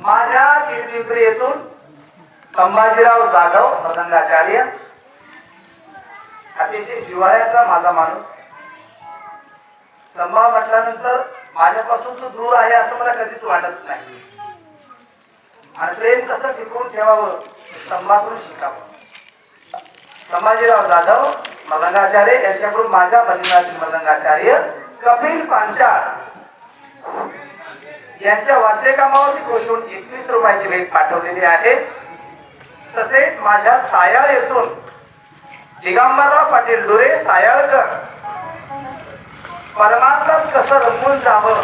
माझ्या चिरपिंपरीतून येथून संभाजीराव जाधव मदंगाचार्य अतिशय जिवाळ्याचा माझा माणूस. संभाव म्हटल्यानंतर माझ्यापासून तो दूर आहे असं मला कधीच वाटत नाही. आणि प्रेम कसं टिकवून ठेवावं? संभाकडून शिकावं. संभाजीराव जाधव मलंगाचार्य यांच्याकडून माझ्या बंधनातील मलंगाचार्य कपिल पांचाळ यांच्या वाद्यकामावरती कोशून एकवीस रुपयाची भेट पाठवलेली आहे. तसेच माझ्या सायाळ येथून दिगंबरराव पाटील डोरे सायाळकर परमार्थात कसं रंगून जावं?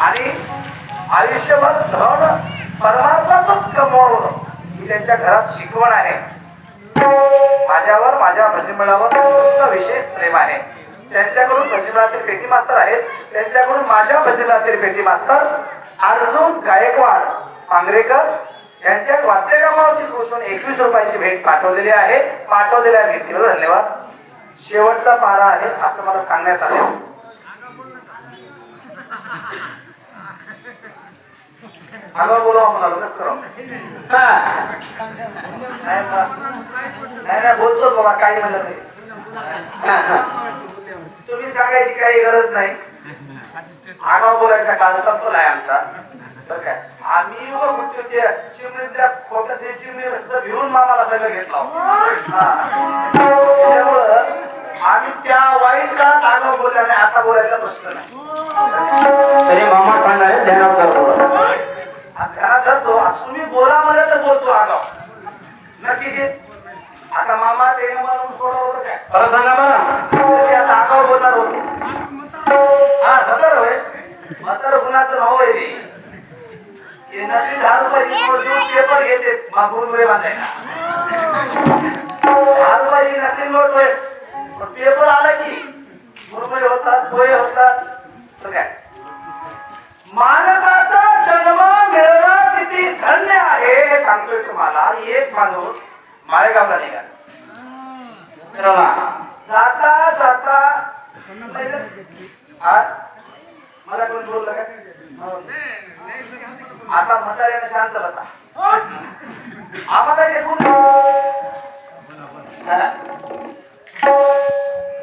आणि आयुष्यभर धन परमार्थातच कमवावं ही त्यांच्या घरात शिकवण आहे. माझ्यावर माझ्या भजनीमळावर विशेष प्रेम आहे. त्यांच्याकडून भजनातील पेटी मास्तर आहेत. त्यांच्याकडून माझ्या भजनातील पेटी मास्तर अर्जुन गायकवाड मांगरेकर यांच्या वाद्यकामावरती कृष्ण एकवीस रुपयाची भेट पाठवलेली आहे. पाठवलेल्या भेटीवर धन्यवाद. शेवटचा पारा आहे असं मला सांगण्यात आले. आम्हाला बोलवा म्हणालो कसं करावं? नाही नाही नाही बाबा काही म्हणत नाही. तुम्ही सांगायची काही गरज नाही. आगाव बोलायचा काळ संपला आहे आमचा. बरं काय आम्ही उभं कुठे ते चिमणीच्या खोक्यात ते चिमणी भिवून मामाला सगळं घेतला आम्ही त्या वाईट काळात आगाव बोलल्या नाही आता बोलायचा प्रश्न नाही. तरी मामा सांगा ध्यानात आता धरतो तुम्ही बोला मला तर बोलतो आगाव. नक्की आता मामा ते म्हणून सोडवलं काय सांगा तरी आता आगाव बोलणार होतो. हा म्हातार होय. म्हातार गुणाचं भाऊ आहे? हे नक्की दहा पेपर घेते. मागून वेळ बांधायला. दहा रुपयाची नकली नोट होय. पेपर आला की. रुपये होतात पोहे होतात. तर काय? सांगतोय तुम्हाला एक माणूस माळेगावला निघाला. जाता जाता मला कोण बोललं का? आता म्हाताऱ्याने शांत बसा. आम्हाला हे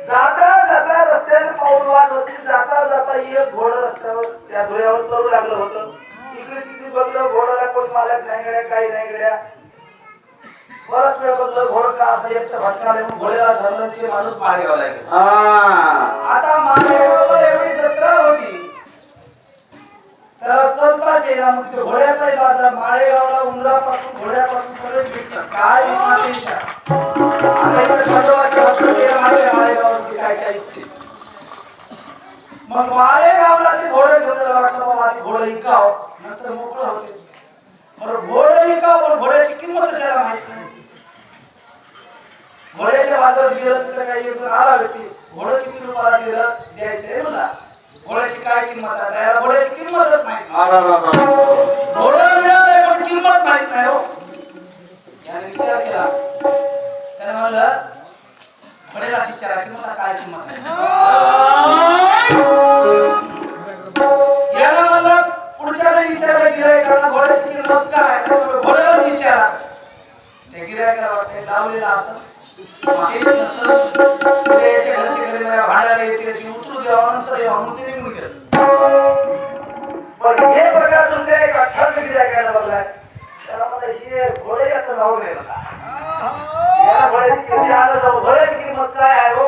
जाता जाता रस्त्याने पाऊल वाट होती जाता जाता एक घोड रस्त्यावर त्या धुळ्यावर चढू लागलं होतं. बघलं घोडाला कोण मालक नाही गड्या काही नाही गड्या. बराच वेळ बघलं घोड का असं एकटं भटकाले म्हणून घोड्याला धरलं ते माणूस माळेगावला गेला हा. आता माळेगावला एवढी जत्रा होती. तर जत्राच येईना मग ते घोड्याचाही बाजार माळेगावला उंदरापासून घोड्यापासून सगळे भेटतात काय मातेच्या आता इकडे खंडोबाचे भक्त गेले मागे माळेगाववरती काय काय इथे. मग माळेगावला ते घोडे घेऊन गेला वाटलं बाबा आधी घोडं इकाव नंतर मोकळं होते बरं घोडं इकाव पण घोड्याची किंमत त्याला माहीत नाही घोड्याच्या बाजारात गेलं तिकडे काही आला व्यक्ती. घोडं किती रुपयाला दिलं द्यायचंय मला घोड्याची काय किंमत आहे? त्याला घोड्याची किंमतच माहीत. घोडं मिळालंय पण किंमत माहीत नाही हो. याने विचार केला. त्याने म्हणलं घोड्याला विचारा की मला काय किंमत आहे? याला म्हणलं पुढच्याला विचारलं गिरायकाला घोड्याची किंमत काय त्यामुळे घोड्यालाच विचारा त्या गिरायकाला वाटते लावलेला असं माहीत नसलं ते याच्या घरचे घरी मला भांडायला येते याची उतरू द्यावा नंतर यावं म्हणून ते निघून गेलं पण हे प्रकार तुमच्या एक अठ्ठावीस गिरायकाला बघलाय त्याला मला हे घोडे असं नाव नाही बघा याला घोड्याची किंमत आलं जाऊ घोड्याची किंमत काय आहे हो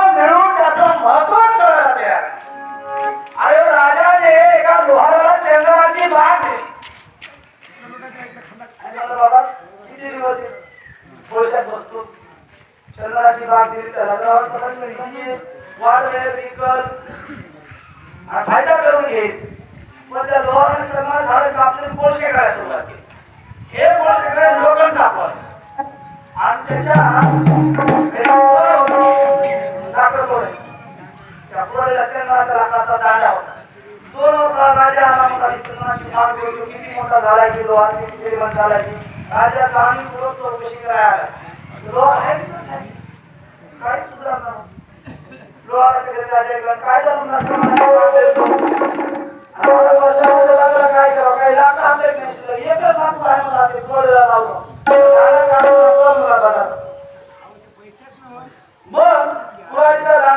मिळून त्याचं महत्त्व कळलं त्या अरे हो राजाने एका लोहाराला चंद्राची बाग दिली. बाबा किती दिवस आहे? बसतो. चंद्राची बाग दिली तर गावात वेळ विकल आणि फायदा करून घेईल पण त्या लोहाराने चंद्रा झाड कापले आणि कोळशे करायला सुरुवात केली. हे कोळशे करायला लोखंड आणि त्याच्या दोन वर्षा राजा आला मग आधी चंदनाची बाग देऊ तो किती मोठा झाला की लोहार किती श्रीमंत झाला की राजाचा आम्ही पुढं चौकशी करायला आला लोहार आहे की कसं आहे? काय सुधारणा लोहाराच्या घरी राजा गेला काय झालं